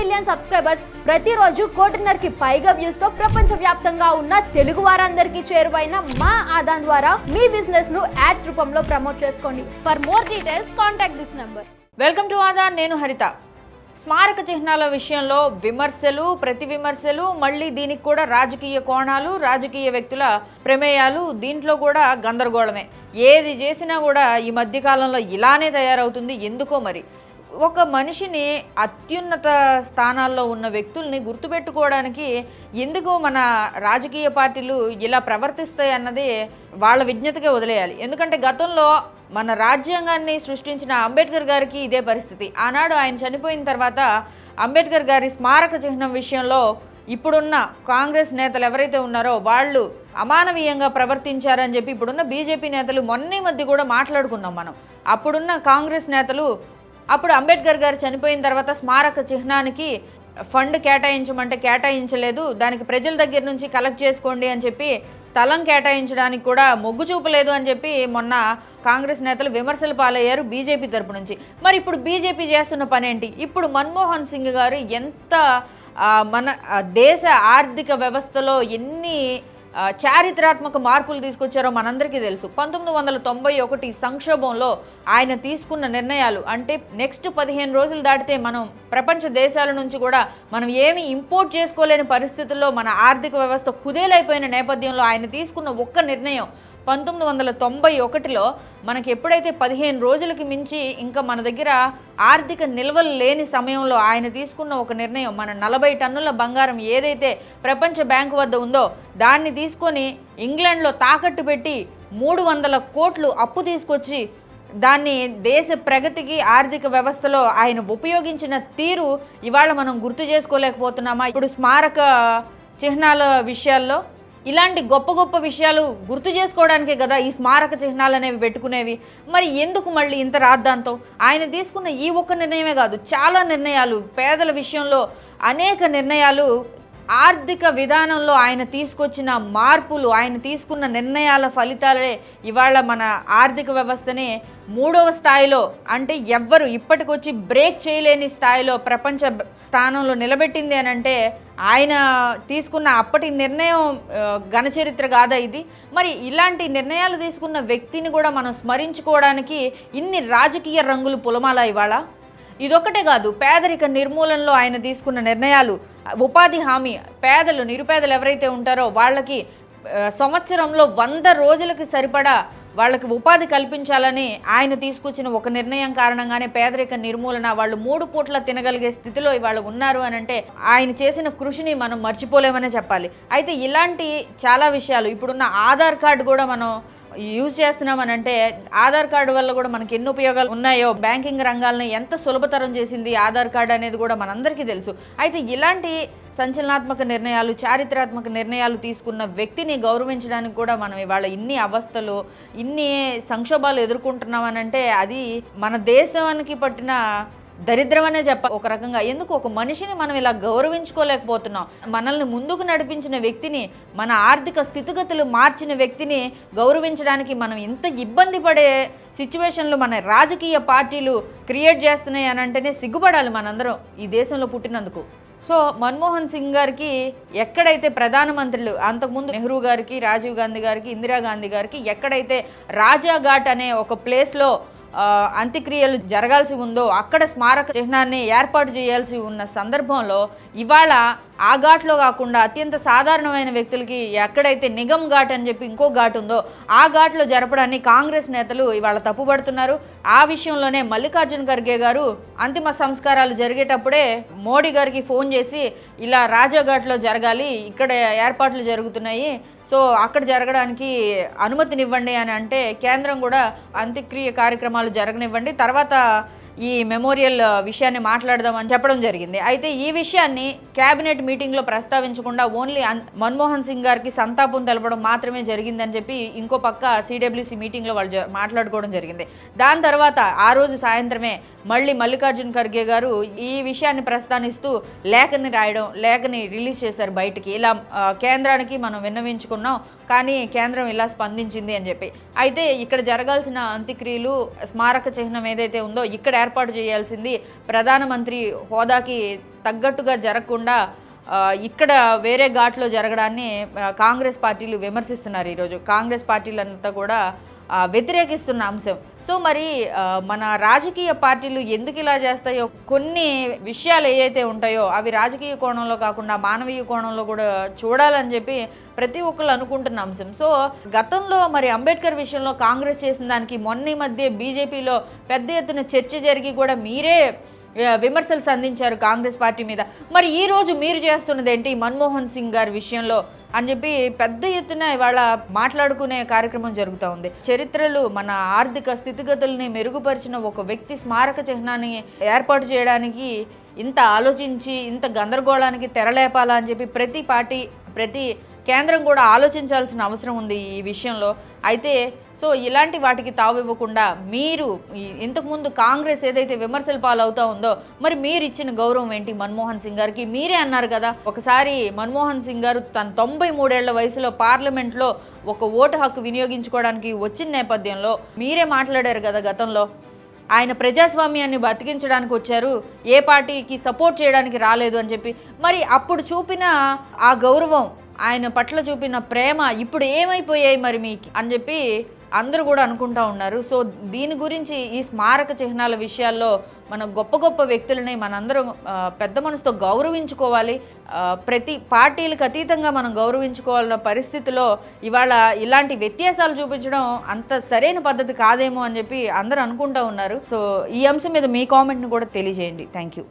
Million subscribers ప్రతిరోజు కోటిన్నరకి పైగా వ్యూస్తో ప్రపంచ వ్యాప్తంగా ఉన్న తెలుగు వారందరికీ చేరువైన మా ఆదాన్ ద్వారా మీ బిజినెస్ను యాడ్స్ రూపంలో ప్రమోట్ చేసుకోండి. For more details contact this number welcome to Aadan నేను హరిత. స్మారక చిహ్నాల విషయంలో విమర్శలు ప్రతి విమర్శలు మళ్ళీ దీనికి కూడా రాజకీయ కోణాలు రాజకీయ వ్యక్తుల ప్రమేయాలు దీంట్లో కూడా గందరగోళమే. ఏది చేసినా కూడా ఈ మధ్యకాలంలో ఇలానే తయారవుతుంది. ఎందుకో మరి? ఒక మనిషిని అత్యున్నత స్థానాల్లో ఉన్న వ్యక్తుల్ని గుర్తుపెట్టుకోవడానికి ఎందుకు మన రాజకీయ పార్టీలు ఇలా ప్రవర్తిస్తాయి అన్నది వాళ్ళ విజ్ఞతకే వదిలేయాలి. ఎందుకంటే గతంలో మన రాజ్యాంగాన్ని సృష్టించిన అంబేద్కర్ గారికి ఇదే పరిస్థితి. ఆనాడు ఆయన చనిపోయిన తర్వాత అంబేద్కర్ గారి స్మారక చిహ్నం విషయంలో ఇప్పుడున్న కాంగ్రెస్ నేతలు ఎవరైతే ఉన్నారో వాళ్ళు అమానవీయంగా ప్రవర్తించారని చెప్పి ఇప్పుడున్న బీజేపీ నేతలు మొన్న మధ్య కూడా మాట్లాడుకున్నాం మనం. అప్పుడున్న కాంగ్రెస్ నేతలు అప్పుడు అంబేద్కర్ గారు చనిపోయిన తర్వాత స్మారక చిహ్నానికి ఫండ్ కేటాయించమంటే కేటాయించలేదు. దానికి ప్రజల దగ్గర నుంచి కలెక్ట్ చేసుకోండి అని చెప్పి స్థలం కేటాయించడానికి కూడా మొగ్గు చూపలేదు అని చెప్పి మొన్న కాంగ్రెస్ నేతలు విమర్శలు పాలయ్యారు బీజేపీ తరపు నుంచి. మరి ఇప్పుడు బీజేపీ చేస్తున్న పని ఏంటి ఇప్పుడు మన్మోహన్ సింగ్ గారు ఎంత మన దేశ ఆర్థిక వ్యవస్థలో ఎన్ని చారిత్రాత్మక మార్పులు తీసుకొచ్చారో మనందరికీ తెలుసు. పంతొమ్మిది వందల తొంభై ఒకటి సంక్షోభంలో ఆయన తీసుకున్న నిర్ణయాలు అంటే నెక్స్ట్ పదిహేను రోజులు దాటితే మనం ప్రపంచ దేశాల నుంచి కూడా మనం ఏమి ఇంపోర్ట్ చేసుకోలేని పరిస్థితుల్లో మన ఆర్థిక వ్యవస్థ కుదేలైపోయిన నేపథ్యంలో ఆయన తీసుకున్న ఒక్క నిర్ణయం పంతొమ్మిది వందల తొంభై ఒకటిలో మనకి ఎప్పుడైతే పదిహేను రోజులకి మించి ఇంకా మన దగ్గర ఆర్థిక నిల్వలు లేని సమయంలో ఆయన తీసుకున్న ఒక నిర్ణయం మన నలభై టన్నుల బంగారం ఏదైతే ప్రపంచ బ్యాంకు వద్ద ఉందో దాన్ని తీసుకొని ఇంగ్లాండ్లో తాకట్టు పెట్టి మూడు వందల కోట్లు అప్పు తీసుకొచ్చి దాన్ని దేశ ప్రగతికి ఆర్థిక వ్యవస్థలో ఆయన ఉపయోగించిన తీరు ఇవాళ మనం గుర్తు చేసుకోలేకపోతున్నామా? ఇప్పుడు స్మారక చిహ్నాల విషయాల్లో ఇలాంటి గొప్ప గొప్ప విషయాలు గుర్తు చేసుకోవడానికే కదా ఈ స్మారక చిహ్నాలు అనేవి పెట్టుకునేవి. మరి ఎందుకు మళ్ళీ ఇంత రాద్దాంతో ఆయన తీసుకున్న ఈ ఒక్క నిర్ణయమే కాదు చాలా నిర్ణయాలు పేదల విషయంలో అనేక నిర్ణయాలు ఆర్థిక విధానంలో ఆయన తీసుకొచ్చిన మార్పులు ఆయన తీసుకున్న నిర్ణయాల ఫలితాలే ఇవాళ మన ఆర్థిక వ్యవస్థని మూడవ స్థాయిలో అంటే ఎవ్వరు ఇప్పటికొచ్చి బ్రేక్ చేయలేని స్థాయిలో ప్రపంచ స్థానంలో నిలబెట్టింది అని అంటే ఆయన తీసుకున్న అప్పటి నిర్ణయం ఘనచరిత్ర కాదా ఇది? మరి ఇలాంటి నిర్ణయాలు తీసుకున్న వ్యక్తిని కూడా మనం స్మరించుకోవడానికి ఇన్ని రాజకీయ రంగులు పులమాలా ఇవాళ? ఇదొక్కటే కాదు పేదరిక నిర్మూలనలో ఆయన తీసుకున్న నిర్ణయాలు. ఉపాధి హామీ పేదలు నిరుపేదలు ఎవరైతే ఉంటారో వాళ్ళకి సంవత్సరంలో వంద రోజులకి సరిపడా వాళ్ళకి ఉపాధి కల్పించాలని ఆయన తీసుకొచ్చిన ఒక నిర్ణయం కారణంగానే పేదరిక నిర్మూలన వాళ్ళు మూడు పూట్ల తినగలిగే స్థితిలో ఇవాళ ఉన్నారు అని అంటే ఆయన చేసిన కృషిని మనం మర్చిపోలేమనే చెప్పాలి. అయితే ఇలాంటి చాలా విషయాలు ఇప్పుడున్న ఆధార్ కార్డు కూడా మనం యూజ్ చేస్తున్నామని అంటే ఆధార్ కార్డు వల్ల కూడా మనకి ఎన్ని ఉపయోగాలు ఉన్నాయో బ్యాంకింగ్ రంగాలను ఎంత సులభతరం చేసింది ఆధార్ కార్డు అనేది కూడా మనందరికీ తెలుసు. అయితే ఇలాంటి సంచలనాత్మక నిర్ణయాలు చారిత్రాత్మక నిర్ణయాలు తీసుకున్న వ్యక్తిని గౌరవించడానికి కూడా మనం ఇవాళ ఇన్ని అవస్థలు ఇన్ని సంక్షోభాలు ఎదుర్కొంటున్నామనంటే అది మన దేశానికి పట్టిన దరిద్రం అనే చెప్ప ఒక రకంగా. ఎందుకు? ఒక మనిషిని మనం ఇలా గౌరవించుకోలేకపోతున్నాం. మనల్ని ముందుకు నడిపించిన వ్యక్తిని మన ఆర్థిక స్థితిగతులు మార్చిన వ్యక్తిని గౌరవించడానికి మనం ఇంత ఇబ్బంది పడే సిచ్యువేషన్లు మన రాజకీయ పార్టీలు క్రియేట్ చేస్తున్నాయి అని అంటేనే సిగ్గుపడాలి మనందరం ఈ దేశంలో పుట్టినందుకు. సో మన్మోహన్ సింగ్ గారికి ఎక్కడైతే ప్రధానమంత్రులు అంతకుముందు నెహ్రూ గారికి రాజీవ్ గాంధీ గారికి ఇందిరాగాంధీ గారికి ఎక్కడైతే రాజాఘాట్ అనే ఒక ప్లేస్లో అంత్యక్రియలు జరగాల్సి ఉందో అక్కడ స్మారక చిహ్నాన్ని ఏర్పాటు చేయాల్సి ఉన్న సందర్భంలో ఇవాళ ఆ ఘాట్లో కాకుండా అత్యంత సాధారణమైన వ్యక్తులకి ఎక్కడైతే నిగమ్ ఘాట్ అని చెప్పి ఇంకో ఘాట్ ఉందో ఆ ఘాట్లో జరపడాన్ని కాంగ్రెస్ నేతలు ఇవాళ తప్పుపడుతున్నారు. ఆ విషయంలోనే మల్లికార్జున్ ఖర్గే గారు అంతిమ సంస్కారాలు జరిగేటప్పుడే మోడీ గారికి ఫోన్ చేసి ఇలా రాజాఘాట్లో జరగాలి ఇక్కడ ఏర్పాట్లు జరుగుతున్నాయి సో అక్కడ జరగడానికి అనుమతినివ్వండి అని అంటే కేంద్రం కూడా అంత్యక్రియ కార్యక్రమాలు జరగనివ్వండి. తర్వాత ఈ మెమోరియల్ విషయాన్ని మాట్లాడదామని చెప్పడం జరిగింది. అయితే ఈ విషయాన్ని కేబినెట్ మీటింగ్లో ప్రస్తావించకుండా ఓన్లీ మన్మోహన్ సింగ్ గారికి సంతాపం తెలపడం మాత్రమే జరిగిందని చెప్పి ఇంకో పక్క సిడబ్ల్యూసి మీటింగ్లో వాళ్ళు మాట్లాడుకోవడం జరిగింది. దాని తర్వాత ఆ రోజు సాయంత్రమే మళ్ళీ మల్లికార్జున్ ఖర్గే గారు ఈ విషయాన్ని ప్రస్తావిస్తూ లేఖని రాయడం లేఖని రిలీజ్ చేశారు బయటికి. ఇలా కేంద్రానికి మనం విన్నవించుకున్నాం కానీ కేంద్రం ఇలా స్పందించింది అని చెప్పి. అయితే ఇక్కడ జరగాల్సిన అంత్యక్రియలు స్మారక చిహ్నం ఏదైతే ఉందో ఇక్కడ ఏర్పాటు చేయాల్సింది ప్రధానమంత్రి హోదాకి తగ్గట్టుగా జరగకుండా ఇక్కడ వేరే ఘాట్లో జరగడాన్ని కాంగ్రెస్ పార్టీలు విమర్శిస్తున్నారు ఈరోజు. కాంగ్రెస్ పార్టీలంతా కూడా వ్యతిరేకిస్తున్న అంశం. సో మరి మన రాజకీయ పార్టీలు ఎందుకు ఇలా చేస్తాయో కొన్ని విషయాలు ఏవైతే ఉంటాయో అవి రాజకీయ కోణంలో కాకుండా మానవీయ కోణంలో కూడా చూడాలని చెప్పి ప్రతి ఒక్కళ్ళు అనుకుంటున్న అంశం. సో గతంలో మరి అంబేద్కర్ విషయంలో కాంగ్రెస్ చేసిన దానికి మొన్న మధ్య బీజేపీలో పెద్ద ఎత్తున చర్చ జరిగి కూడా మీరే విమర్శలు సంధించారు కాంగ్రెస్ పార్టీ మీద. మరి ఈ రోజు మీరు చేస్తున్నది ఏంటి? మన్మోహన్ సింగ్ గారి విషయంలో అని చెప్పి పెద్ద ఎత్తున ఇవాళ మాట్లాడుకునే కార్యక్రమం జరుగుతూ ఉంది. చరిత్రలు మన ఆర్థిక స్థితిగతుల్ని మెరుగుపరిచిన ఒక వ్యక్తి స్మారక చిహ్నాన్ని ఏర్పాటు చేయడానికి ఇంత ఆలోచించి ఇంత గందరగోళానికి తెరలేపాలా అని చెప్పి ప్రతి పార్టీ ప్రతి కేంద్రం కూడా ఆలోచించాల్సిన అవసరం ఉంది ఈ విషయంలో. అయితే సో ఇలాంటి వాటికి తావివ్వకుండా మీరు ఇంతకుముందు కాంగ్రెస్ ఏదైతే విమర్శల పాలవుతా ఉందో మరి మీరు ఇచ్చిన గౌరవం ఏంటి మన్మోహన్ సింగ్ గారికి? మీరే అన్నారు కదా ఒకసారి మన్మోహన్ సింగ్ గారు తన తొంభై మూడేళ్ళ వయసులో పార్లమెంట్లో ఒక ఓటు హక్కు వినియోగించుకోవడానికి వచ్చిన నేపథ్యంలో మీరే మాట్లాడారు కదా గతంలో. ఆయన ప్రజాస్వామ్యాన్ని బతికించడానికి వచ్చారు ఏ పార్టీకి సపోర్ట్ చేయడానికి రాలేదు అని చెప్పి. మరి అప్పుడు చూపిన ఆ గౌరవం ఆయన పట్ల చూపిన ప్రేమ ఇప్పుడు ఏమైపోయాయి మరి మీకు? అని చెప్పి అందరూ కూడా అనుకుంటా ఉన్నారు. సో దీని గురించి ఈ స్మారక చిహ్నాల విషయాల్లో మన గొప్ప గొప్ప వ్యక్తులని మనందరం పెద్ద మనసుతో గౌరవించుకోవాలి. ప్రతి పార్టీలకు అతీతంగా మనం గౌరవించుకోవాలన్న పరిస్థితిలో ఇవాళ ఇలాంటి వ్యత్యాసాలు చూపించడం అంత సరైన పద్ధతి కాదేమో అని చెప్పి అందరూ అనుకుంటా ఉన్నారు. సో ఈ అంశం మీద మీ కామెంట్ని కూడా తెలియజేయండి. Thank you